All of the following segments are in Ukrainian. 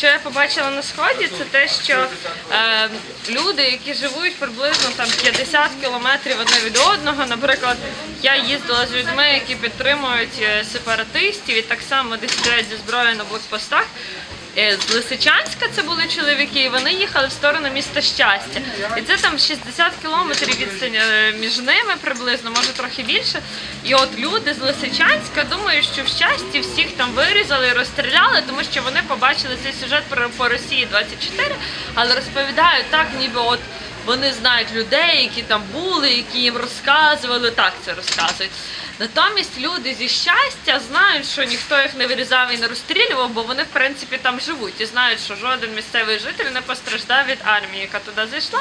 що я побачила на сході, це те, що е, люди, які живуть приблизно там 50 кілометрів одне від одного, наприклад, я їздила з людьми, які підтримують е, сепаратистів і так само десь стоять зі зброєю на блокпостах. Е, З Лисичанська це були чоловіки, і вони їхали в сторону міста щастя. І це там 60 кілометрів відстань е, між ними приблизно, може трохи більше. І от люди з Лисичанська думають, що в щасті всіх там вирізали і розстріляли, тому що вони побачили цей сюжет про по Росії 24, але розповідають так, ніби от. Вони знають людей, які там були, які їм розказували, так це розказують. Натомість люди зі щастя знають, що ніхто їх не вирізав і не розстрілював, бо вони в принципі там живуть і знають, що жоден місцевий житель не постраждав від армії, яка туди зайшла.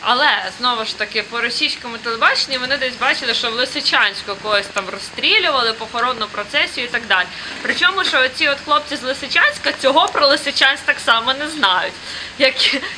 Але знову ж таки по російському телебаченні вони десь бачили, що в Лисичанську когось там розстрілювали, похоронну процесію і так далі. Причому, що оці от хлопці з Лисичанська цього про Лисичанськ так само не знають. Як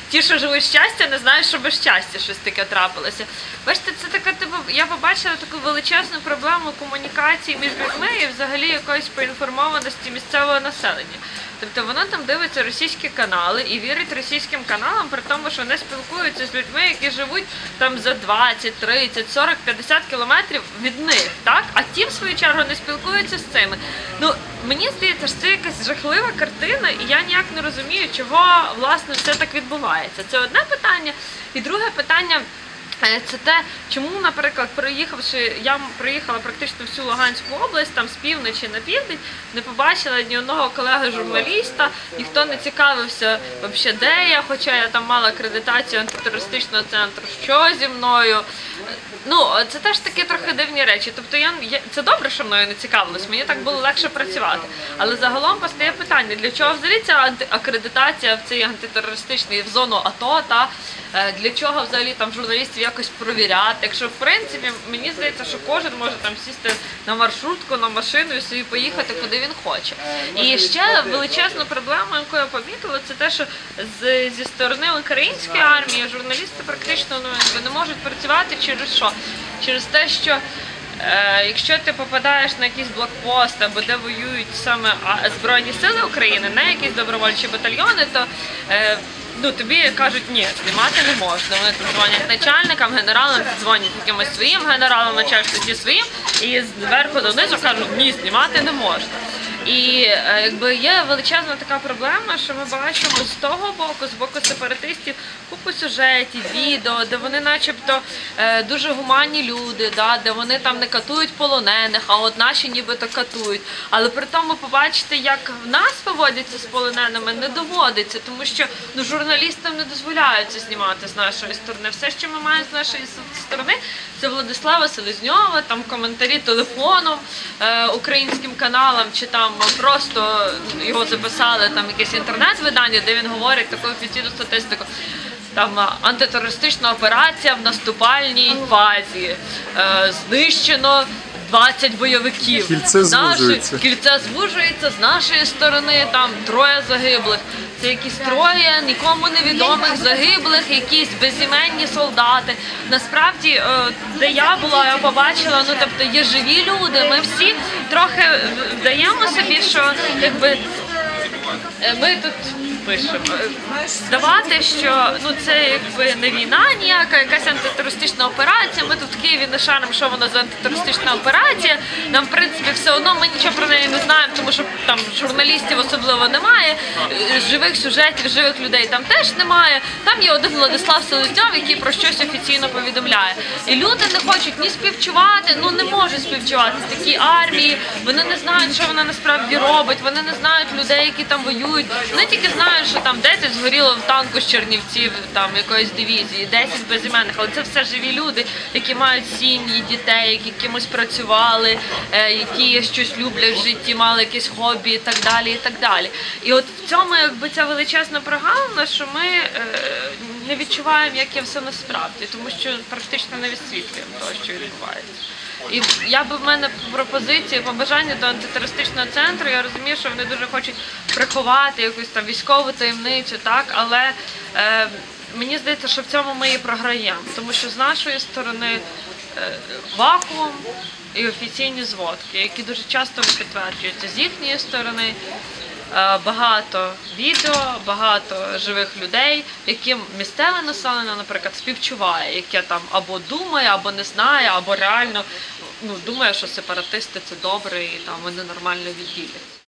ті, що живуть щастя, не знають, що без щастя щось таке трапилося. Бачите, це така типу, я побачила таку величезну проблему комунікації між людьми і взагалі якоїсь поінформованості місцевого населення. Тобто воно там дивиться російські канали і вірить російським каналам, при тому, що вони спілкуються з людьми, які живуть там за 20, 30, 40, 50 кілометрів від них, так? А ті, в свою чергу, не спілкуються з цими. Ну мені здається, що це якась жахлива картина, і я ніяк не розумію, чого власне все так відбувається. Це одне питання. І друге питання. Це те, чому, наприклад, приїхавши, я приїхала практично всю Луганську область, там з півночі на південь, не побачила ні одного колеги журналіста, ніхто не цікавився взагалі, де я, хоча я там мала акредитацію антитерористичного центру, що зі мною. Ну, це теж такі трохи дивні речі. Тобто я, я це добре, що мною не цікавилось, мені так було легше працювати. Але загалом постає питання, для чого взагалі ця анти- акредитація в цей антитерористичний в зону АТО, та е, для чого взагалі там журналістів якось провіряти? Якщо в принципі мені здається, що кожен може там сісти на маршрутку, на машину і собі поїхати куди він хоче. І ще величезну проблему, яку я помітила, це те, що з, зі сторони української армії журналісти практично ну, не можуть працювати через що? Через те, що Е, якщо ти попадаєш на якийсь блокпост або де воюють саме Збройні Сили України, не якісь добровольчі батальйони, то е, ну, тобі кажуть, ні, знімати не можна. Вони тут дзвонять начальникам, генералам, дзвонять якимось своїм генералам, начальству ті своїм, і зверху донизу кажуть, ні, знімати не можна. І е, якби є величезна така проблема, що ми бачимо з того боку, з боку сепаратистів, купу сюжетів, відео, де вони, начебто, е, дуже гуманні люди, да, де вони там не катують полонених, а от наші нібито катують. Але при тому побачити, як в нас поводяться з полоненими, не доводиться, тому що ну, журналістам не дозволяється знімати з нашої сторони. Все, що ми маємо з нашої с- сторони, це Владислава Селезньова, там коментарі телефоном е, українським каналам, чи там просто його записали там якесь інтернет-видання, де він говорить таку офіційну статистику. Там антитерористична операція в наступальній фазі. Е, знищено 20 бойовиків. Кільце звужується. Кільце звужується з нашої сторони, там троє загиблих. Це якісь троє нікому невідомих загиблих, якісь безіменні солдати. Насправді, е, де я була, я побачила, ну тобто є живі люди. Ми всі трохи вдаємо собі, що якби е, ми тут пишемо. Здавати, що ну це якби не війна ніяка, якась антитерористична операція. Ми тут в Києві не шаримо, що воно за антитерористична операція. Нам, в принципі, все одно ми нічого про неї не знаємо, тому що там журналістів особливо немає. Живих сюжетів, живих людей там теж немає. Там є один Владислав Селезньов, який про щось офіційно повідомляє. І люди не хочуть ні співчувати, ну не можуть співчувати з такій армії. Вони не знають, що вона насправді робить. Вони не знають людей, які там воюють. Вони тільки знають, що там 10 згоріло в танку з Чернівців, там якоїсь дивізії, 10 безіменних. Але це все живі люди, які мають сім'ї, дітей, які кимось працювали, е, які щось люблять в житті, мали якісь хобі і так далі. І так далі. І от в цьому якби ця величезна прогалина, що ми е, не відчуваємо, як є все насправді, тому що практично не відсвітлюємо того, що відбувається. І я би в мене пропозиції, побажання до антитерористичного центру. Я розумію, що вони дуже хочуть приховати якусь там військову таємницю, так, але е, мені здається, що в цьому ми і програємо, тому що з нашої сторони е, вакуум і офіційні зводки, які дуже часто підтверджуються з їхньої сторони. е, багато відео, багато живих людей, яким місцеве населення, наприклад, співчуває, яке там або думає, або не знає, або реально ну, думає, що сепаратисти це добре і там вони нормально відділять.